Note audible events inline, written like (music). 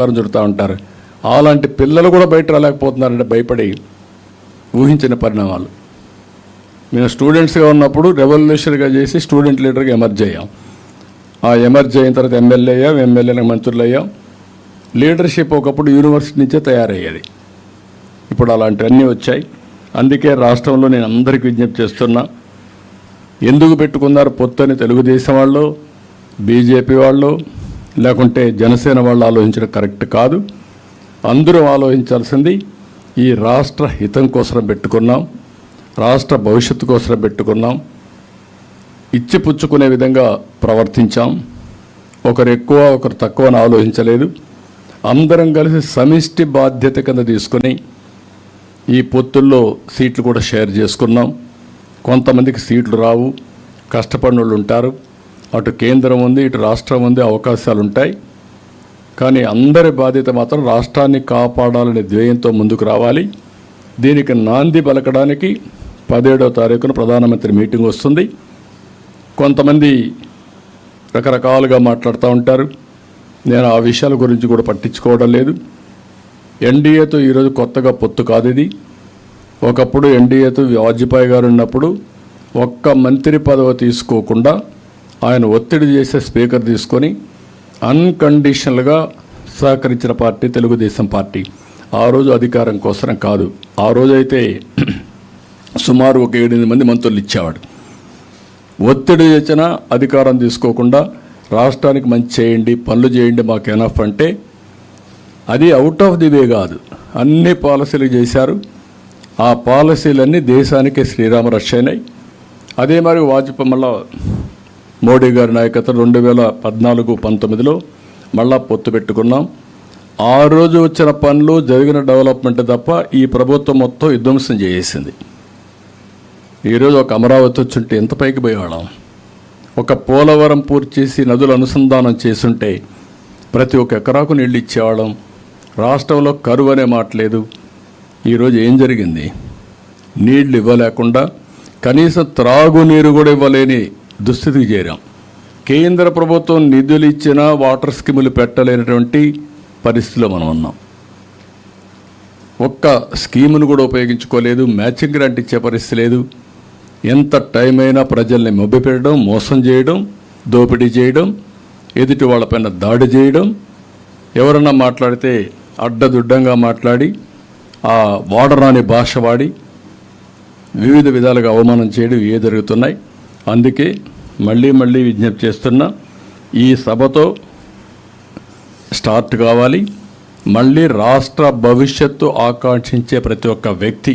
వారు చుడుతూ ఉంటారు. అలాంటి పిల్లలు కూడా బయట రాలేకపోతున్నారంటే భయపడి ఊహించిన పరిణామాలు. మేము స్టూడెంట్స్గా ఉన్నప్పుడు రెవల్యూషన్గా చేసి స్టూడెంట్ లీడర్గా ఎమర్జ్ అయ్యాం. ఆ ఎమర్జ్ అయిన తర్వాత ఎమ్మెల్యే అయ్యాం ఎమ్మెల్యేలకు మంత్రులు అయ్యాం. లీడర్షిప్ ఒకప్పుడు యూనివర్సిటీ నుంచే తయారయ్యేది. ఇప్పుడు అలాంటివన్నీ వచ్చాయి. అందుకే రాష్ట్రంలో నేను అందరికీ విజ్ఞప్తి చేస్తున్నా ఎందుకు పెట్టుకున్నారు పొత్తని తెలుగుదేశం వాళ్ళు బీజేపీ వాళ్ళు లేకుంటే జనసేన వాళ్ళు ఆలోచించడం కరెక్ట్ కాదు. అందరూ ఆలోచించాల్సింది ఈ రాష్ట్ర హితం కోసం పెట్టుకున్నాం రాష్ట్ర భవిష్యత్తు కోసం పెట్టుకున్నాం ఇచ్చి పుచ్చుకునే విధంగా ప్రవర్తించాం. ఒకరు ఎక్కువ ఒకరు తక్కువ అని ఆలోచించలేదు. అందరం కలిసి సమిష్టి బాధ్యత కింద తీసుకొని ఈ పొత్తుల్లో సీట్లు కూడా షేర్ చేసుకున్నాం. కొంతమందికి సీట్లు రావు కష్టపడిన వాళ్ళు ఉంటారు. అటు కేంద్రం ఉంది ఇటు రాష్ట్రం ఉంది అవకాశాలు ఉంటాయి కానీ అందరి బాధ్యత మాత్రం రాష్ట్రాన్ని కాపాడాలనే ధ్యేయంతో ముందుకు రావాలి. దీనికి నాంది పలకడానికి పదిహేడవ తారీఖున ప్రధానమంత్రి మీటింగ్ వస్తుంది. కొంతమంది రకరకాలుగా మాట్లాడుతూ ఉంటారు. నేను ఆ విషయాల గురించి కూడా పట్టించుకోవడం లేదు. ఎన్డీఏతో ఈరోజు కొత్తగా పొత్తు కాదు ఇది ఒకప్పుడు ఎన్డీఏతో వాజ్పేయి గారు ఉన్నప్పుడు ఒక్క మంత్రి పదవి తీసుకోకుండా ఆయన ఒత్తిడి చేసే స్పీకర్ తీసుకొని అన్కండిషనల్గా సహకరించిన పార్టీ తెలుగుదేశం పార్టీ. ఆ రోజు అధికారం కోసం కాదు. ఆ రోజైతే (clears throat) సుమారు ఒక ఏడెనిమిది మంది మంత్రులు ఇచ్చేవాడు. ఒత్తిడి చేసిన అధికారం తీసుకోకుండా రాష్ట్రానికి మంచి చేయండి పనులు చేయండి మాకు ఎనఫ్ అంటే అది అవుట్ ఆఫ్ ది వే కాదు. అన్ని పాలసీలు చేశారు. ఆ పాలసీలన్నీ దేశానికే శ్రీరామ రక్ష అయినాయి. అదే మరి వాజ్పేయి మళ్ళీ మోడీ గారి నాయకత్వం రెండు వేల పద్నాలుగు పంతొమ్మిదిలో మళ్ళా పొత్తు పెట్టుకున్నాం. ఆ రోజు వచ్చిన పనులు జరిగిన డెవలప్మెంట్ తప్ప ఈ ప్రభుత్వం మొత్తం విధ్వంసం చేసేసింది. ఈరోజు ఒక అమరావతి వచ్చుంటే ఎంత పైకి పోయేవాళ్ళం? ఒక పోలవరం పూర్తి చేసి నదులు అనుసంధానం చేసుంటే ప్రతి ఒక్క ఎకరాకు నీళ్ళు ఇచ్చేవాళ్ళం. రాష్ట్రంలో కరువు అనే మాట లేదు. ఈరోజు ఏం జరిగింది? నీళ్ళు ఇవ్వలేకుండా కనీసం త్రాగునీరు కూడా ఇవ్వలేని దుస్థితికి చేరాం. కేంద్ర ప్రభుత్వం నిధులు ఇచ్చినా వాటర్ స్కీములు పెట్టలేనటువంటి పరిస్థితిలో మనం ఉన్నాం. ఒక్క స్కీమును కూడా ఉపయోగించుకోలేదు మ్యాచింగ్ గ్రాంట్ ఇచ్చే పరిస్థితి లేదు. ఎంత టైం అయినా ప్రజల్ని మొబ్బిపెట్టడం మోసం చేయడం దోపిడీ చేయడం ఎదుటి వాళ్ళపైన దాడి చేయడం ఎవరన్నా మాట్లాడితే అడ్డదుడ్డంగా మాట్లాడి ఆ వాడరాని భాష వాడి వివిధ విధాలుగా అవమానం చేయడం ఏ జరుగుతున్నాయి. అందుకే మళ్ళీ మళ్ళీ విజ్ఞప్తి చేస్తున్నా ఈ సభతో స్టార్ట్ కావాలి. మళ్ళీ రాష్ట్ర భవిష్యత్తు ఆకాంక్షించే ప్రతి ఒక్క వ్యక్తి